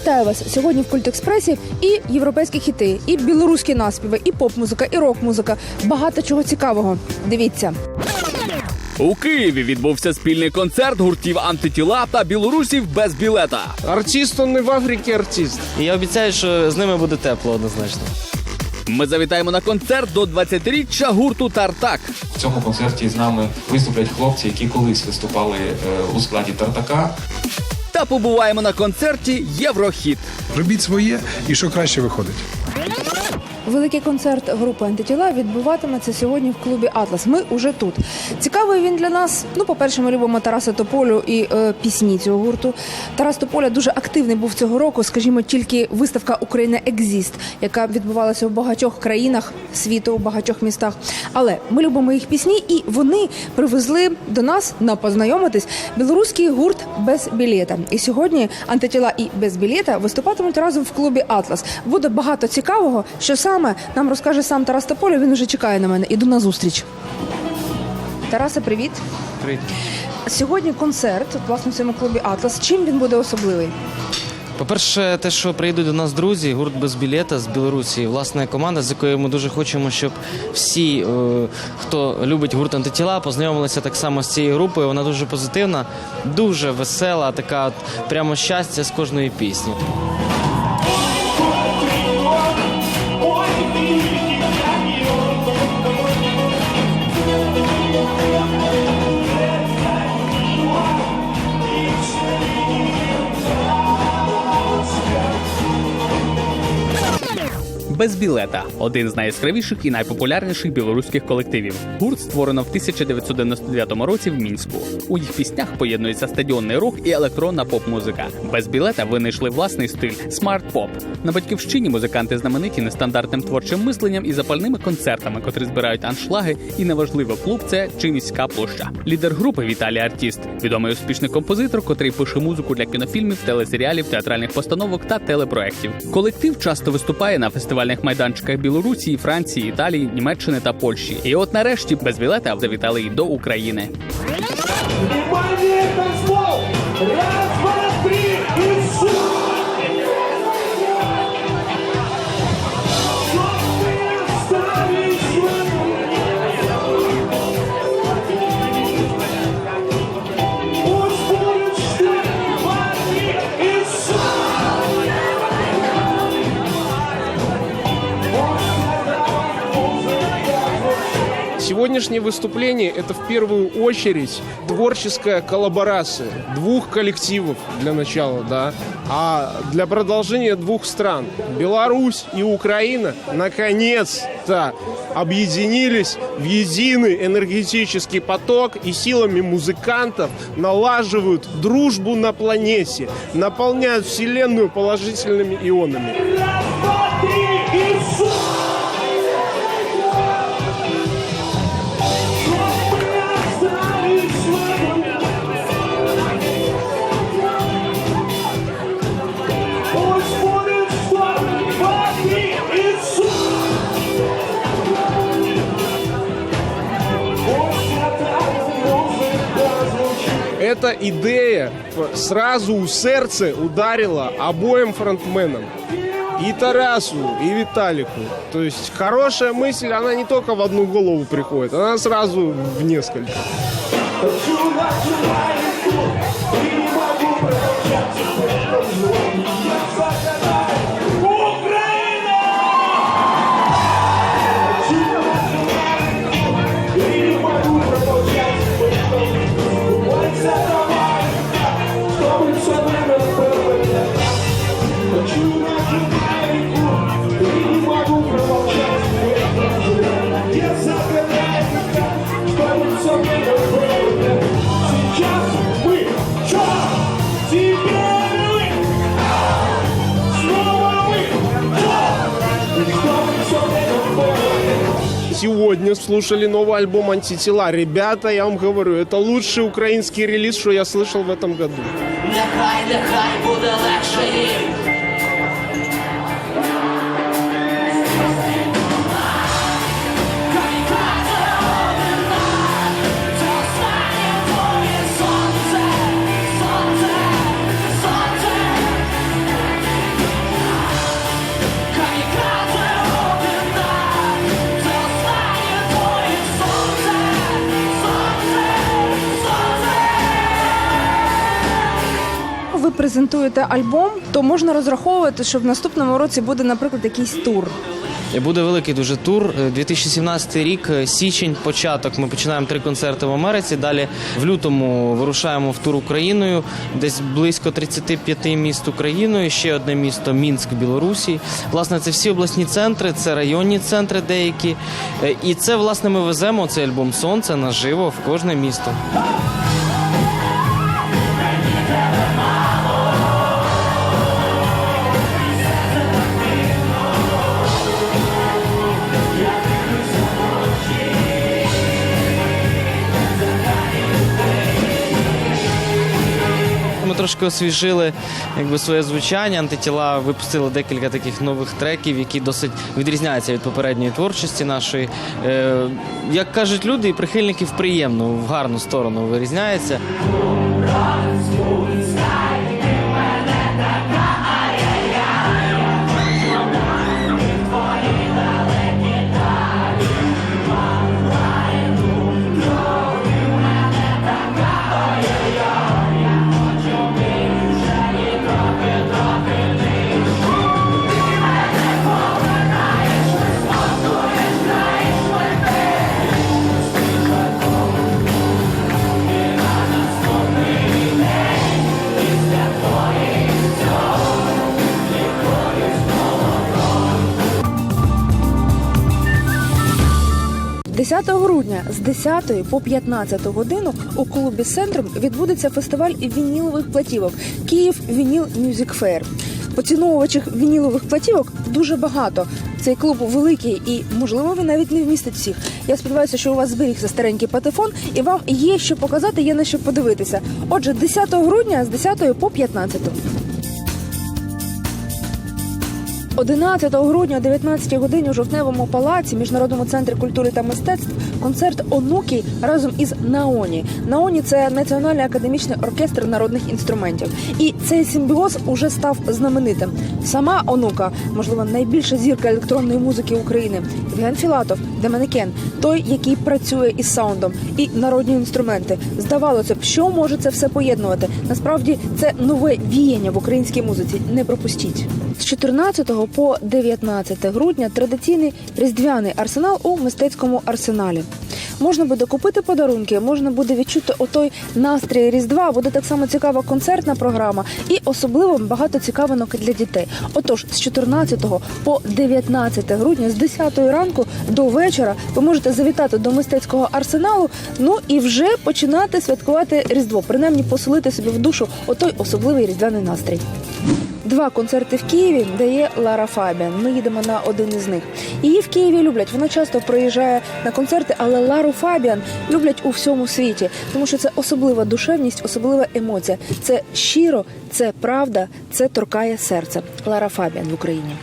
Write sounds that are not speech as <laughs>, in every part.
Вітаю вас сьогодні в Культекспресі і європейські хіти, і білоруські наспіви, і поп-музика, і рок-музика. Багато чого цікавого. Дивіться. У Києві відбувся спільний концерт гуртів антитіла та білорусів без білета. Артист он и в Африке артист. І я обіцяю, що з ними буде тепло однозначно. Ми завітаємо на концерт до 20-річчя гурту Тартак. В цьому концерті з нами виступлять хлопці, які колись виступали е, у складі Тартака. Та побуваємо на концерті Єврохіт. Робіть своє і що краще виходить. Великий концерт групи антитіла відбуватиметься сьогодні в клубі Атлас. Ми уже тут. Цікавий він для нас. Ну, по-перше, ми любимо Тараса Тополю і е, пісні цього гурту. Тарас Тополя дуже активний був цього року. Скажімо, тільки виставка Україна Екзіст, яка відбувалася в багатьох країнах світу, у багатьох містах. Але ми любимо їх пісні, і вони привезли до нас на познайомитись білоруський гурт без білета. І сьогодні антитіла і без білета виступатимуть разом в клубі Атлас. Буде багато цікавого, що саме нам розкаже сам Тарас Тополя. Він уже чекає на мене. Іду на зустріч. Тарасе, привіт. Привіт. Сьогодні концерт власне в цьому клубі Атлас. Чим він буде особливий? По-перше, те, що приїдуть до нас друзі, гурт без білета з Білорусі, власне команда, з якою ми дуже хочемо, щоб всі, е, хто любить гурт антитіла, познайомилися так само з цією групою. Вона дуже позитивна, дуже весела, така от прямо щастя з кожної пісні. Без білета один з найяскравіших і найпопулярніших білоруських колективів. Гурт створено в 1999 році в мінську. У їх піснях поєднується стадіонний рок і електронна поп-музика. Без білета винайшли власний стиль смарт-поп. На батьківщині музиканти знамениті нестандартним творчим мисленням і запальними концертами, котрі збирають аншлаги, і неважливо клуб це чи міська площа. Лідер групи Віталій Артіст, відомий успішний композитор, котрий пише музику для кінофільмів, телесеріалів, театральних постановок та телепроєктів. Колектив часто виступає на фестивальних майданчиках Білорусі, Франції, Італії, Німеччини та Польщі. І от нарешті без білета завітали й до України. Раз, два, три и Сегодняшнее выступление – это в первую очередь творческая коллаборация двух коллективов для начала, да, а для продолжения двух стран – Беларусь и Украина – наконец-то объединились в единый энергетический поток и силами музыкантов налаживают дружбу на планете, наполняют Вселенную положительными ионами. Эта идея сразу у сердца ударила обоим фронтменам. И Тарасу, и Виталику. То есть хорошая мысль, она не только в одну голову приходит, она сразу в несколько. Сегодня слушали новый альбом «Антитела». Ребята, я вам говорю, это лучший украинский релиз, что я слышал в этом году. Нехай, нехай буде легше їм. Презентуєте альбом, то можна розраховувати, що в наступному році буде, наприклад, якийсь тур. Буде великий дуже тур. Е, 2017 рік, е, січень, початок. Ми починаємо три концерти в Америці. Далі в лютому вирушаємо в тур Україною, десь близько 35 міст Україною. Ще одне місто Мінськ, Білорусі. Власне, це всі обласні центри, це районні центри деякі. Е, І це власне ми веземо цей альбом Сонце наживо в кожне місто. Трошки освіжили якби, своє звучання. Антитіла випустили декілька таких нових треків, які досить відрізняються від попередньої творчості нашої. Е, як кажуть люди, і прихильники в приємну, в гарну сторону вирізняється. – 10 грудня з 10 по 15 годину у клубі Центрум відбудеться фестиваль вінілових платівок Київ Вініл Мюзик Фейр. Поціновувачів вінілових платівок дуже багато. Цей клуб великий і, можливо, він навіть не вмістить всіх. Я сподіваюся, що у вас зберігся старенький патефон, і вам є що показати, є на що подивитися. Отже, 10 грудня з 10 по 15. 11 грудня о 19 годині у жовтневому палаці міжнародному центрі культури та мистецтв концерт онуки разом із Наоні. Наоні це національний академічний оркестр народних інструментів. І цей симбіоз уже став знаменитим. Сама онука, можливо, найбільша зірка електронної музики України. Євген Філатов, Деманекен, той, який працює із саундом, і народні інструменти. Здавалося б, що може це все поєднувати. Насправді це нове віяння в українській музиці. Не пропустіть. З 14 по 19 грудня традиційний різдвяний арсенал у мистецькому арсеналі. Можна буде купити подарунки, можна буде відчути отой настрій Різдва. Буде так само цікава концертна програма і особливо багато цікавинок для дітей. Отож, з 14 по 19 грудня, з 10 ранку до вечора, ви можете завітати до мистецького арсеналу. Ну і вже починати святкувати Різдво, принаймні поселити собі в душу отой особливий різдвяний настрій. Два концерти в Києві дає Лара Фабіан. Ми їдемо на один із них. Її в Києві люблять. Вона часто приїжджає на концерти, але Лару Фабіан люблять у всьому світі, тому що це особлива душевність, особлива емоція. Це щиро, це правда, це торкає серце. Лара Фабіан в Україні.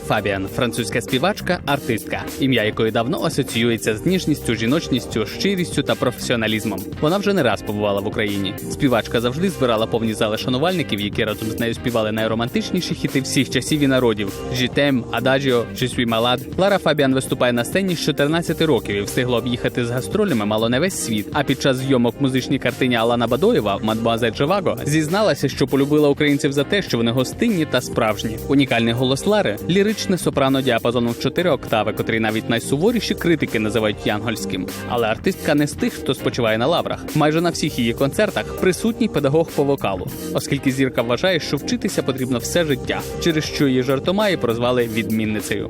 Фабіан, французька співачка, артистка, ім'я якої давно асоціюється з ніжністю, жіночністю, щирістю та професіоналізмом. Вона вже не раз побувала в Україні. Співачка завжди збирала повні зали шанувальників, які разом з нею співали найромантичніші хіти всіх часів і народів: Жітем, Адажіо, Жісві Малад. Лара Фабіан виступає на сцені з 14 років і встигла об'їхати з гастролями мало не весь світ. А під час зйомок музичній картині Алана Бадоєва Мадмуазель Живаго зізналася, що полюбила українців за те, що вони гостинні та справжні. Унікальний голос Лари ліричне сопрано діапазоном в 4 октави, котрий навіть найсуворіші критики називають янгольським. Але артистка не з тих, хто спочиває на лаврах. Майже на всіх її концертах присутній педагог по вокалу, оскільки зірка вважає, що вчитися потрібно все життя, через що її жартома і прозвали відмінницею.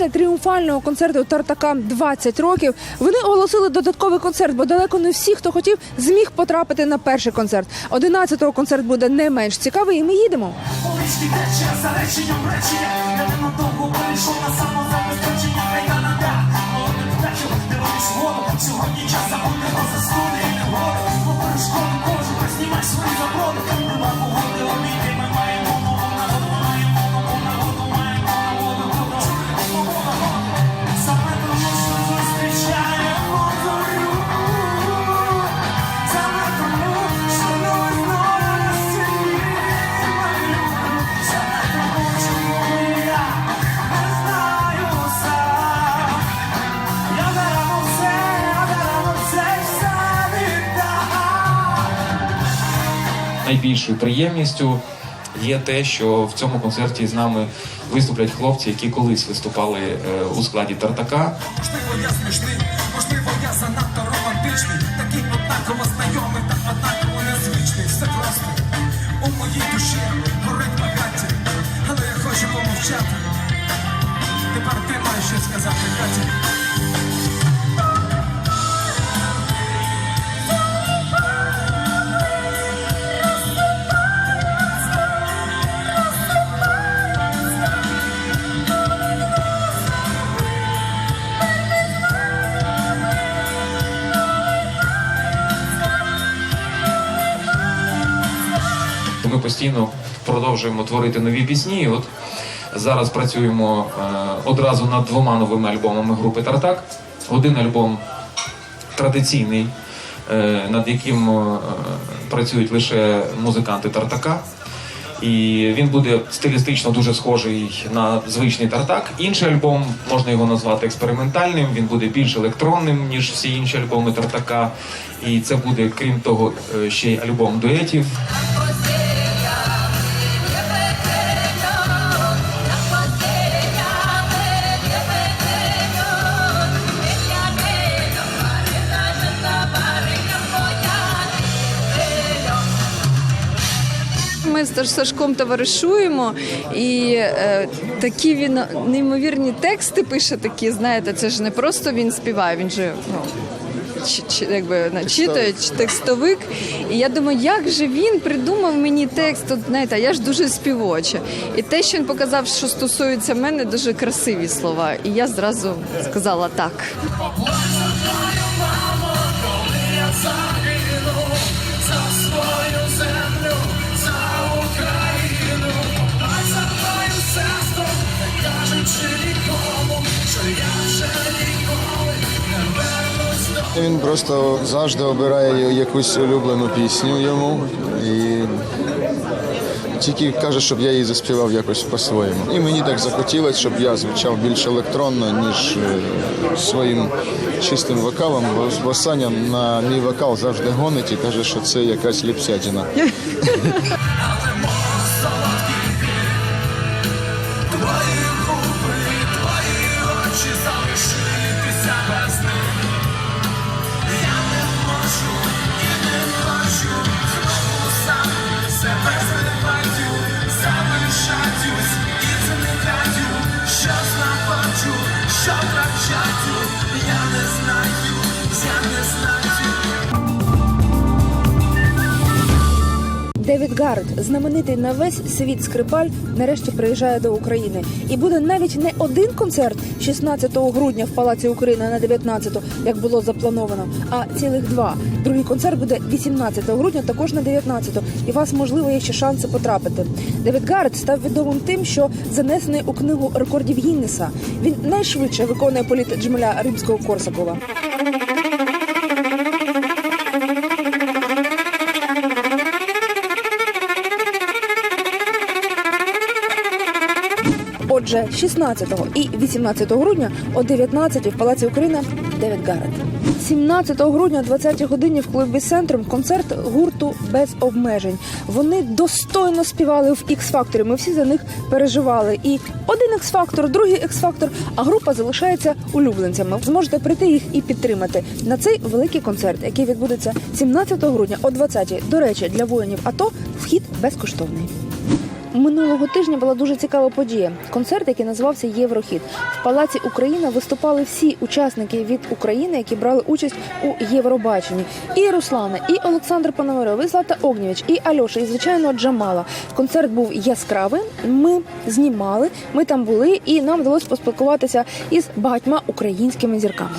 Після тріумфального концерту Тартака 20 років вони оголосили додатковий концерт, бо далеко не всі, хто хотів, зміг потрапити на перший концерт. 11-го концерт буде не менш цікавий, і ми їдемо. Сьогодні час забути про заслуги і негоди По перешкоду Найбільшою приємністю є те, що в цьому концерті з нами виступлять хлопці, які колись виступали е, у складі Тартака. Можливо, я смішний, можливо, я занадто романтичний, такий однаково знайомий та однаково незвичний. Все просто постійно продовжуємо творити нові пісні. І от зараз працюємо е, одразу над двома новими альбомами групи Тартак. Один альбом традиційний, е, над яким е, працюють лише музиканти Тартака. І він буде стилістично дуже схожий на звичний тартак. Інший альбом можна його назвати експериментальним. Він буде більш електронним ніж всі інші альбоми Тартака. І це буде, крім того, ще й альбом дуетів. Ми з Сашком товаришуємо, і е, такі він неймовірні тексти пише. Такі, знаєте, це ж не просто він співає, він же ну. чи- чи- Якби начитує чи текстовик, і я думаю, як же він придумав мені текст? От, знаєте, я ж дуже співоча. І те, що він показав, що стосується мене, дуже красиві слова. І я зразу сказала так. Він просто завжди обирає якусь улюблену пісню йому і тільки каже, щоб я її заспівав якось по-своєму. І мені так захотілося, щоб я звучав більш електронно, ніж е, своїм чистим вокалом. Бо, Саня на мій вокал завжди гонить і каже, що це якась ліпсятіна. <laughs> Гаррет, знаменитий на весь світ скрипаль, нарешті приїжджає до України. І буде навіть не один концерт 16 грудня в Палаці Україна на 19, як було заплановано, а цілих два. Другий концерт буде 18 грудня, також на 19. І у вас можливо є ще шанси потрапити. Девід Гаррет став відомим тим, що занесений у книгу рекордів Гіннеса. Він найшвидше виконує політ Джмеля римського Корсакова. Отже, 16 і 18 грудня о 19 в Палаці Україна Девід Гаррет. 17 грудня о 20 годині в клубі Центрум концерт гурту без обмежень. Вони достойно співали в x факторі Ми всі за них переживали. І один x фактор другий x фактор а група залишається улюбленцями. Зможете прийти їх і підтримати на цей великий концерт, який відбудеться 17 грудня о 20 До речі, для воїнів АТО вхід безкоштовний. Минулого тижня була дуже цікава подія. Концерт, який називався Єврохіт. В палаці Україна виступали всі учасники від України, які брали участь у Євробаченні. І Руслана, і Олександр Пономарьов, і Злата Огнєвич, і Альоша, і звичайно Джамала. Концерт був яскравий. Ми знімали, ми там були, і нам вдалося поспілкуватися із багатьма українськими зірками.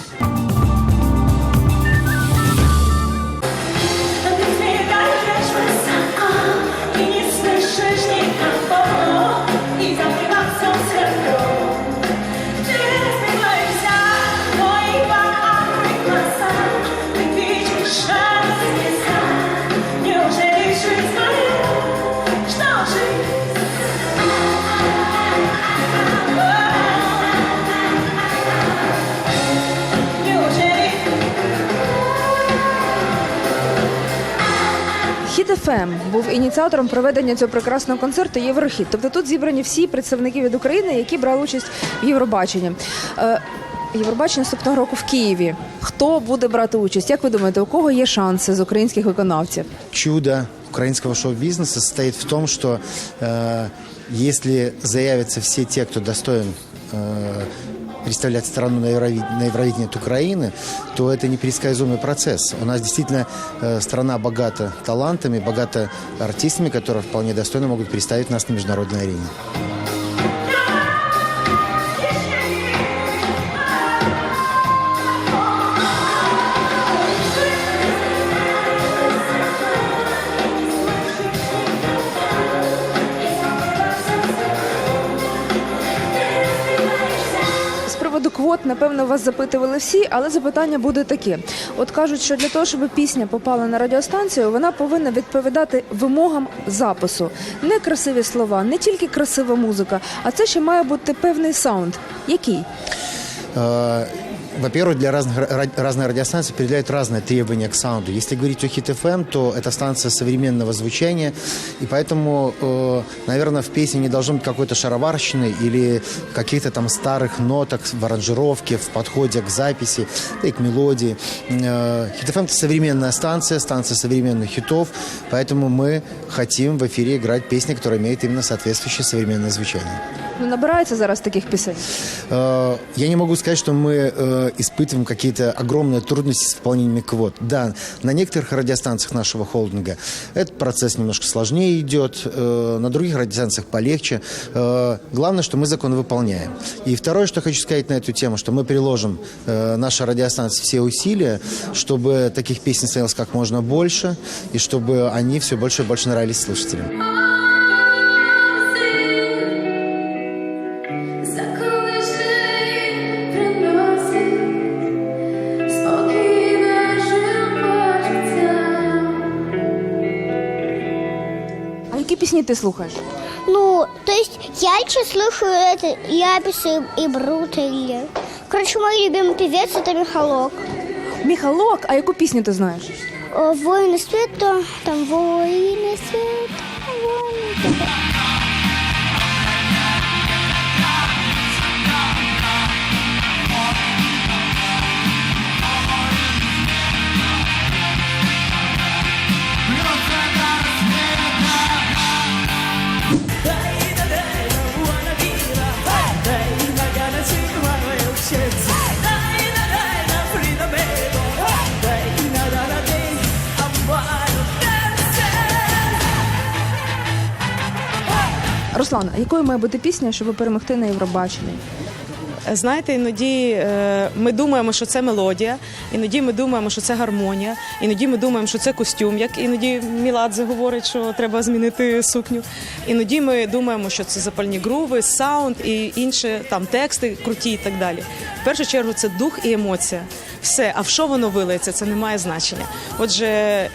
ФМ був ініціатором проведення цього прекрасного концерту Єврохіт. Тобто тут зібрані всі представники від України, які брали участь в Євробаченні. Е, Євробачення наступного року в Києві. Хто буде брати участь? Як ви думаєте, у кого є шанси з українських виконавців? чудо украинского шоу-бизнеса состоит в том, что э, если заявятся все те, кто достоин э, представлять страну на, Евровид- на Евровидении от Украины, то это непредсказуемый процесс. У нас действительно э, страна богата талантами, богата артистами, которые вполне достойно могут представить нас на международной арене. Квот, напевно, вас запитували всі, але запитання буде таке: от кажуть, що для того, щоб пісня попала на радіостанцію, вона повинна відповідати вимогам запису. Не красиві слова, не тільки красива музика, а це ще має бути певний саунд. Який? Во-первых, для разных, ра- разные радиостанции определяют разные требования к саунду. Если говорить о Хит FM, то это станция современного звучания, и поэтому, э, наверное, в песне не должно быть какой-то шароварщины или каких-то там старых ноток в аранжировке, в подходе к записи, и к мелодии. Э, Хит FM – это современная станция, станция современных хитов, поэтому мы хотим в эфире играть песни, которые имеют именно соответствующее современное звучание. Ну набирається зараз таких пісень. Э, Я не могу сказать, что мы э, испытываем какие-то огромные трудности с выполнением квот. Да, на некоторых радиостанциях нашего холдинга этот процесс немножко сложнее идет, э, на других радиостанциях полегче. Э, Главное, что мы закон выполняем. И второе, что хочу сказать на эту тему, что мы приложим э, нашей радиостанции все усилия, чтобы таких песен становилось как можно больше, и чтобы они все больше и больше нравились слушателям. які пісні ти слухаєш? Ну, то есть я еще слушаю это Яписы и Брутали. Короче, мой любимый певец это Михалок. Міхалок, а яку пісню ти знаєш? Э, Воины света, там воины света, воины света. Руслана, якою має бути пісня, щоб перемогти на Євробаченні? Знаєте, іноді е, ми думаємо, що це мелодія, іноді ми думаємо, що це гармонія, іноді ми думаємо, що це костюм, як іноді Міладзе говорить, що треба змінити сукню. Іноді ми думаємо, що це запальні груви, саунд і інші там тексти круті і так далі. В першу чергу це дух і емоція. Все, а в що воно вилається, це не має значення. Отже,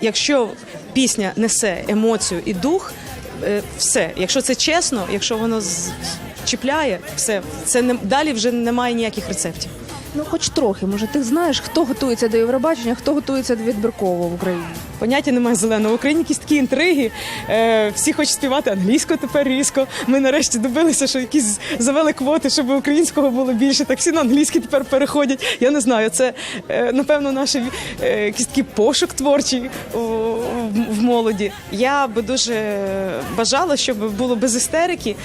якщо пісня несе емоцію і дух, е, все. Якщо це чесно, якщо воно чіпляє, все це не далі вже немає ніяких рецептів. Ну, хоч трохи, може, ти знаєш, хто готується до Євробачення, хто готується до відбіркового в Україні? Поняття немає зеленого. В Україні якісь такі інтриги. Е, всі хочуть співати англійською тепер різко. Ми нарешті добилися, що якісь завели квоти, щоб українського було більше. Так всі на англійський тепер переходять. Я не знаю, це е, напевно наш е, якийсь такий пошук творчий в- молоді. Я би дуже бажала, щоб було без істерики,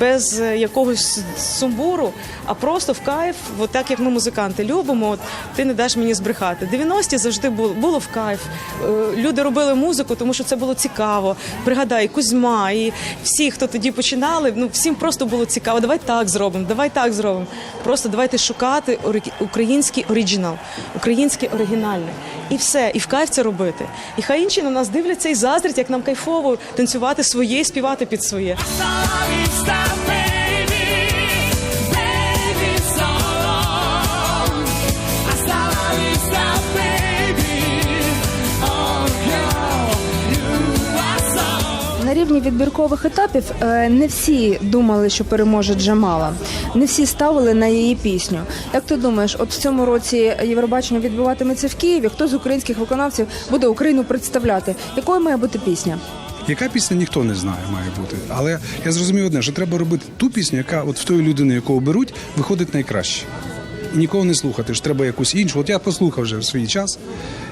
без якогось сумбуру, а просто в кайф, от так як ми музиканти любимо. От ти не даш мені збрехати. 90-ті завжди було, було в кайф. Е, Люди робили музику, тому що це було цікаво. Пригадай, Кузьма, і всі, хто тоді починали, ну всім просто було цікаво. Давай так зробимо, давай так зробимо. Просто давайте шукати український оригінал, українське оригінальне. І все, і в кайф це робити. І хай інші на нас дивляться і заздрять, як нам кайфово танцювати своє і співати під своє. Рівні відбіркових етапів е, не всі думали, що переможе Джамала. Не всі ставили на її пісню. Як ти думаєш, от в цьому році Євробачення відбуватиметься в Києві? Хто з українських виконавців буде Україну представляти? Якою має бути пісня? Яка пісня ніхто не знає, має бути. Але я зрозумів одне, що треба робити ту пісню, яка от в тої людини, яку оберуть, виходить найкраще. Нікого не слухати, ж треба якусь іншу. От я послухав вже в свій час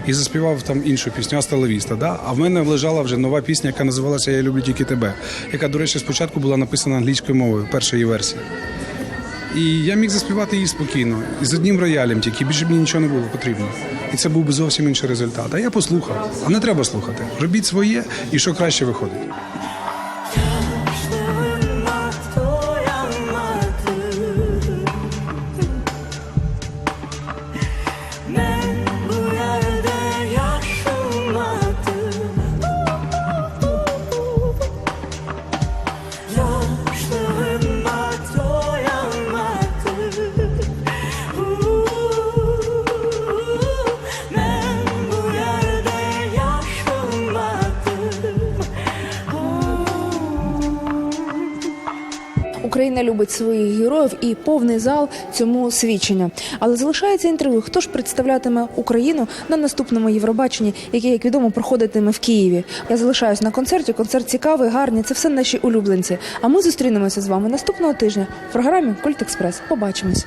і заспівав там іншу пісню Асталавіста. Да? А в мене лежала вже нова пісня, яка називалася Я люблю тільки тебе, яка, до речі, спочатку була написана англійською мовою, перша її версія. І я міг заспівати її спокійно, і з одним роялем, тільки більше мені нічого не було потрібно. І це був би зовсім інший результат. А я послухав. А не треба слухати. Робіть своє і що краще виходить. Україна любить своїх героїв і повний зал цьому свідчення. Але залишається інтерв'ю. Хто ж представлятиме Україну на наступному Євробаченні, яке, як відомо, проходитиме в Києві? Я залишаюсь на концерті. Концерт цікавий, гарний. Це все наші улюбленці. А ми зустрінемося з вами наступного тижня в програмі Культ Експрес. Побачимось.